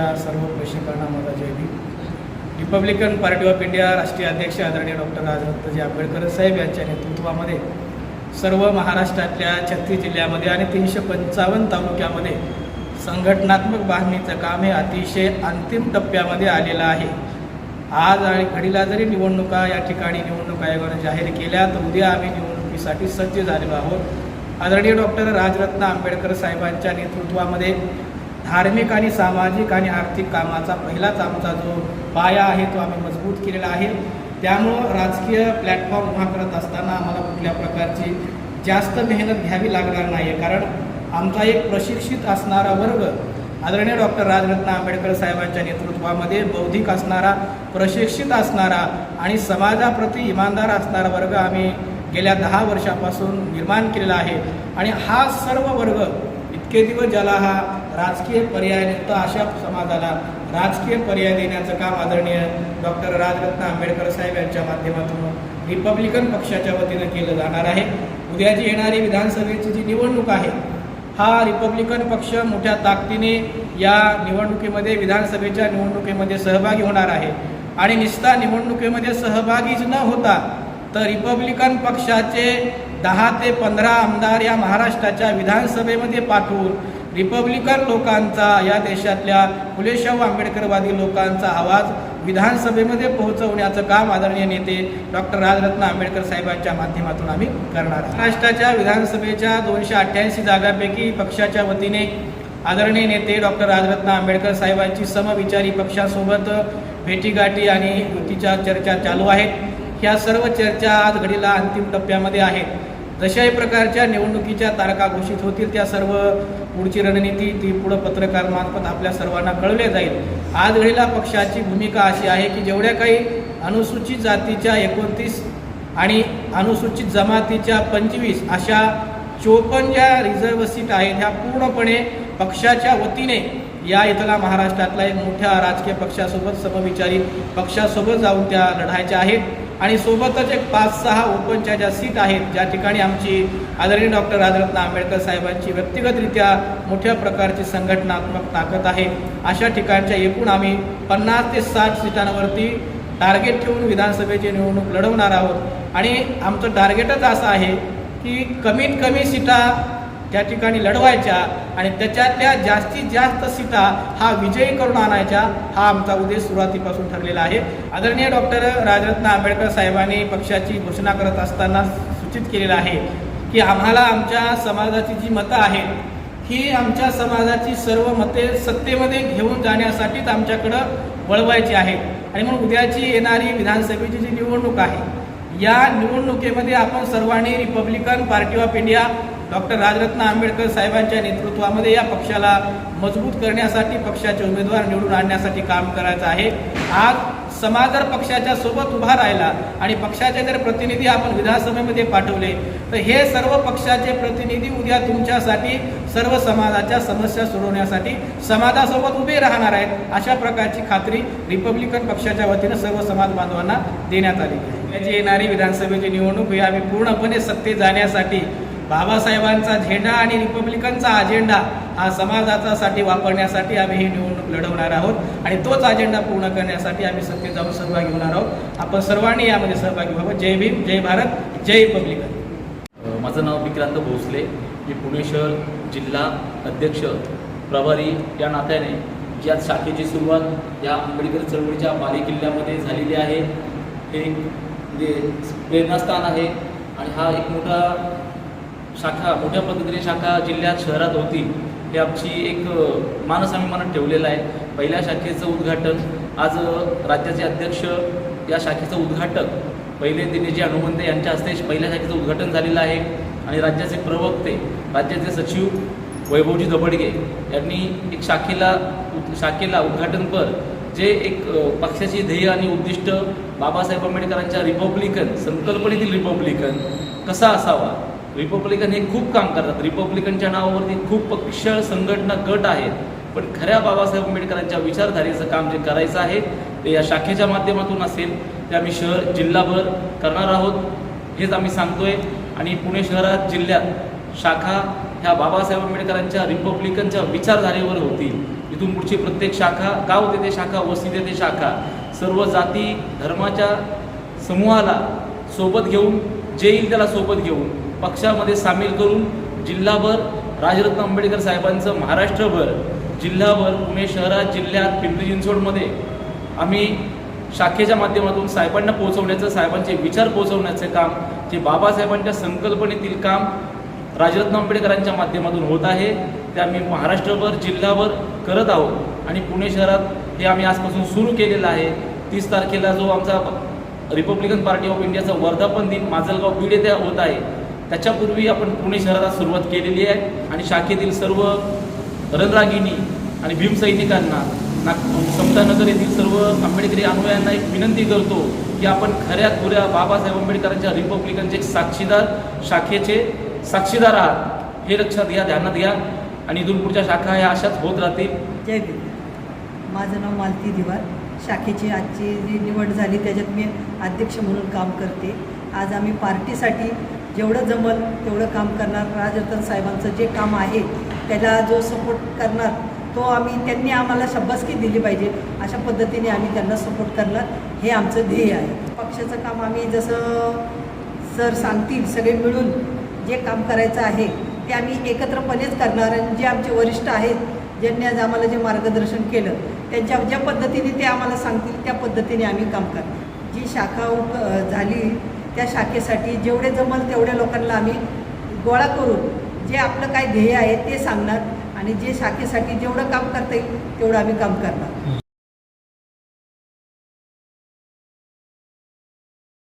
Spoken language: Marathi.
महाराष्ट्राच्या सर्व प्रेक्षकांना माझा जय Bhim. Republican party of India राष्ट्रीय अध्यक्ष आदरणीय डॉक्टर राजरत्नजी आंबेडकर साहेब यांच्या नेतृत्वामध्ये सर्व महाराष्ट्रातल्या छत्तीस जिल्ह्यामध्ये आणि तीनशे पंचावन्न तालुक्यामध्ये संघटनात्मक बांधणीचं काम हे अतिशय अंतिम टप्प्यामध्ये आलेलं आहे. आज आणि घडीला जरी निवडणुका या ठिकाणी निवडणूक आयोगानं जाहीर केल्या तर उद्या आम्ही निवडणुकीसाठी सज्ज झालेलो आहोत. आदरणीय डॉक्टर राजरत्न आंबेडकर साहेबांच्या नेतृत्वामध्ये धार्मिक आणि सामाजिक आणि आर्थिक कामाचा पहिलाच आमचा जो पाया आहे तो आम्ही मजबूत केलेला आहे. त्यामुळं राजकीय प्लॅटफॉर्म उभा करत असताना आम्हाला कुठल्या प्रकारची जास्त मेहनत घ्यावी लागणार नाही आहे कारण आमचा एक प्रशिक्षित असणारा वर्ग आदरणीय डॉक्टर राजरत्न आंबेडकर साहेबांच्या नेतृत्वामध्ये बौद्धिक असणारा प्रशिक्षित असणारा आणि समाजाप्रती इमानदार असणारा वर्ग आम्ही गेल्या दहा वर्षापासून निर्माण केलेला आहे. आणि हा सर्व वर्ग इतके दिवस ज्याला हा राजकीय पर्याय नव्हता अशा समाजाला राजकीय पर्याय देण्याचं काम आदरणीय डॉक्टर राजरत्न आंबेडकर साहेब यांच्या माध्यमातून रिपब्लिकन पक्षाच्या वतीनं केलं जाणार आहे. उद्याची येणारी विधानसभेची जी निवडणूक आहे हा रिपब्लिकन पक्ष मोठ्या ताकदीने या निवडणुकीमध्ये विधानसभेच्या निवडणुकीमध्ये सहभागी होणार आहे. आणि निस्ता निवडणुकीमध्ये सहभागीच न होता तर रिपब्लिकन पक्षाचे दहा ते पंधरा आमदार या महाराष्ट्राच्या विधानसभेमध्ये पाठवून रिपब्लिकन लोकांचा या देशातल्या फुलेशाहू आंबेडकरवादी लोकांचा आवाज विधानसभेमध्ये पोहोचवण्याचं काम आदरणीय नेते डॉक्टर राजरत्न आंबेडकर साहेबांच्या माध्यमातून आम्ही करणार आहोत. महाराष्ट्राच्या विधानसभेच्या दोनशे अठ्ठ्याऐंशी जागापैकी पक्षाच्या वतीने आदरणीय नेते डॉक्टर राजरत्न आंबेडकर साहेबांची समविचारी पक्षासोबत भेटीगाठी आणि युतीच्या चर्चा चालू आहेत. ह्या सर्व चर्चा आज घडीला अंतिम टप्प्यामध्ये आहेत. जशाही प्रकारच्या निवडणुकीच्या तारखा घोषित होतील त्या सर्व पुढची रणनीती ती पुढं पत्रकारांमार्फत आपल्या सर्वांना कळवले जाईल. आज घडीला पक्षाची भूमिका अशी आहे की जेवढ्या काही अनुसूचित जातीच्या एकोणतीस आणि अनुसूचित जमातीच्या पंचवीस अशा चोपन्न ज्या रिझर्व्ह सीट आहेत ह्या पूर्णपणे पक्षाच्या वतीने या इथला महाराष्ट्रातला एक मोठ्या राजकीय पक्षासोबत समविचारी पक्षासोबत जाऊन त्या लढायच्या आहेत. आणि सोबतच एक पाच सहा ओपनच्या ज्या सीट आहेत ज्या ठिकाणी आमची आदरणीय डॉक्टर राजरत्न आंबेडकर साहेबांची व्यक्तिगतरित्या मोठ्या प्रकारची संघटनात्मक ताकद आहे. अशा ठिकाणच्या एकूण आम्ही पन्नास ते साठ सीटांवरती टार्गेट ठेवून विधानसभेची निवडणूक लढवणार आहोत. आणि आमचं टार्गेटच असं आहे की कमीत कमी सीटा त्या ठिकाणी लढवायच्या आणि त्याच्यातल्या जास्तीत जास्त सीटा हा विजयी करून आणायच्या हा आमचा उद्देश सुरुवातीपासून ठरलेला आहे. आदरणीय डॉक्टर राजरत्न आंबेडकर साहेबांनी पक्षाची घोषणा करत असताना सूचित केलेलं आहे की आम्हाला आमच्या समाजाची जी मतं आहेत ही आमच्या समाजाची सर्व मते सत्तेमध्ये घेऊन जाण्यासाठीच आमच्याकडं वळवायची आहेत. आणि म्हणून उद्याची येणारी विधानसभेची जी निवडणूक आहे या निवडणुकीमध्ये आपण सर्वांनी Republican party of India doctor Rajratna Ambedkar साहेबांच्या नेतृत्वामध्ये या पक्षाला मजबूत करण्यासाठी पक्षाचे उमेदवार निवडून आणण्यासाठी काम करायचं आहे. आज समाज जर पक्षाच्या सोबत उभा राहिला आणि पक्षाचे जर प्रतिनिधी आपण विधानसभेमध्ये पाठवले तर हे सर्व पक्षाचे प्रतिनिधी उद्या तुमच्यासाठी सर्व समाजाच्या समस्या सोडवण्यासाठी समाजासोबत उभे राहणार आहेत अशा प्रकारची खात्री रिपब्लिकन पक्षाच्या वतीनं सर्व समाज बांधवांना देण्यात आली आहे. याची येणारी विधानसभेची निवडणूक ही आम्ही पूर्णपणे सत्तेत जाण्यासाठी बाबासाहेबांचा झेंडा आणि रिपब्लिकनचा अजेंडा हा समाजाचासाठी वापरण्यासाठी आम्ही ही निवडणूक लढवणार आहोत. आणि तोच अजेंडा पूर्ण करण्यासाठी आम्ही सत्तेत जाऊन सहभागी होणार आहोत. आपण सर्वांनी यामध्ये सहभागी व्हावं. जय भीम जय भारत जय रिपब्लिकन. माझं नाव विक्रांत भोसले. मी पुणे शहर जिल्हा अध्यक्ष प्रभारी या नात्याने या शाखेची सुरुवात या आंबेडकर चळवळीच्या बालेकिल्ल्यामध्ये झालेली आहे. हे म्हणजे प्रेरणास्थान आहे. आणि हा एक मोठा शाखा मोठ्या पद्धतीने शाखा जिल्ह्यात शहरात होती. हे आमची एक मानस आम्ही मनात ठेवलेलं आहे. पहिल्या शाखेचं उद्घाटन आज राज्याचे अध्यक्ष या शाखेचं उद्घाटक पहिले दिनेजी हनुमंते यांच्या हस्ते पहिल्या शाखेचं उद्घाटन झालेलं आहे. आणि राज्याचे प्रवक्ते राज्याचे सचिव वैभवजी दबडगे यांनी एक शाखेला शाखेला उद्घाटनपर जे एक पक्षाची ध्येय आणि उद्दिष्ट बाबासाहेब आंबेडकरांच्या रिपब्लिकन संकल्पनेतील रिपब्लिकन कसा असावा? रिपब्लिकन हे खूप काम करतात. रिपब्लिकनच्या नावावरती खूप पक्ष संघटना गट आहेत. पण खऱ्या बाबासाहेब आंबेडकरांच्या विचारधारेचं काम जे करायचं आहे ते या शाखेच्या माध्यमातून असेल ते आम्ही शहर जिल्हाभर करणार आहोत हेच आम्ही सांगतोय. आणि पुणे शहरात जिल्ह्यात शाखा ह्या बाबासाहेब आंबेडकरांच्या रिपब्लिकनच्या विचारधारेवर होतील. इथून पुढची प्रत्येक शाखा गाव देते शाखा वस्ती देते शाखा. सर्व जाती धर्माच्या समूहाला सोबत घेऊन जे येईल त्याला सोबत घेऊन पक्षामध्ये सामील करून जिल्हाभर राजरत्न आंबेडकर साहेबांचं महाराष्ट्रभर जिल्हाभर पुणे शहरात जिल्ह्यात पिंपरी चिंचवडमध्ये आम्ही शाखेच्या माध्यमातून साहेबांना पोहोचवण्याचं साहेबांचे विचार पोहोचवण्याचं काम जे बाबासाहेबांच्या संकल्पनेतील काम राजरत्न आंबेडकरांच्या माध्यमातून होत आहे. ते आम्ही महाराष्ट्रभर जिल्हाभर करत आहोत. आणि पुणे शहरात हे आम्ही आजपासून सुरू केलेलं आहे. तीस तारखेला जो आमचा रिपब्लिकन पार्टी ऑफ इंडियाचा वर्धापन दिन माजलगाव बीड येथे होत आहे. त्याच्यापूर्वी आपण पुणे शहरात सुरुवात केलेली आहे. आणि शाखेतील सर्व रणरागिणी आणि भीमसैनिकांना नाग समतानगर येथील सर्व आंबेडकरी अनुयायांना एक विनंती करतो की आपण खऱ्या खुऱ्या बाबासाहेब आंबेडकरांच्या रिपब्लिकनचे साक्षीदार शाखेचे साक्षीदार आहात. हे लक्षात घ्या ध्यानात घ्या. आणि इथून पुढच्या शाखा ह्या अशाच होत राहतील. जय भीम माझं नाव मालती दिवार. शाखेची आजची जी निवड झाली त्याच्यात मी अध्यक्ष म्हणून काम करते. आज आम्ही पार्टीसाठी जेवढं जमल तेवढं काम करणार. राजरतन साहेबांचं जे काम आहे त्याला जो सपोर्ट करणार तो आम्ही त्यांनी आम्हाला शब्बासकी दिली पाहिजे. अशा पद्धतीने आम्ही त्यांना सपोर्ट करणार. हे आमचं ध्येय आहे. पक्षाचं काम आम्ही जसं सर सांगतील सगळे मिळून जे काम करायचं आहे ते आम्ही एकत्रपणेच करणार आणि जे आमचे वरिष्ठ आहेत ज्यांनी आज आम्हाला जे मार्गदर्शन केलं त्यांच्या ज्या पद्धतीने ते आम्हाला सांगतील त्या पद्धतीने आम्ही काम करणार. जी शाखा उप झाली त्या शाखेसाठी जेवढे जमल तेवढ्या लोकांना आम्ही गोळा करून जे आपलं काय ध्येय आहे ते सांगणार आणि जे शाखेसाठी जेवढं काम करता येईल तेवढं आम्ही काम करणार.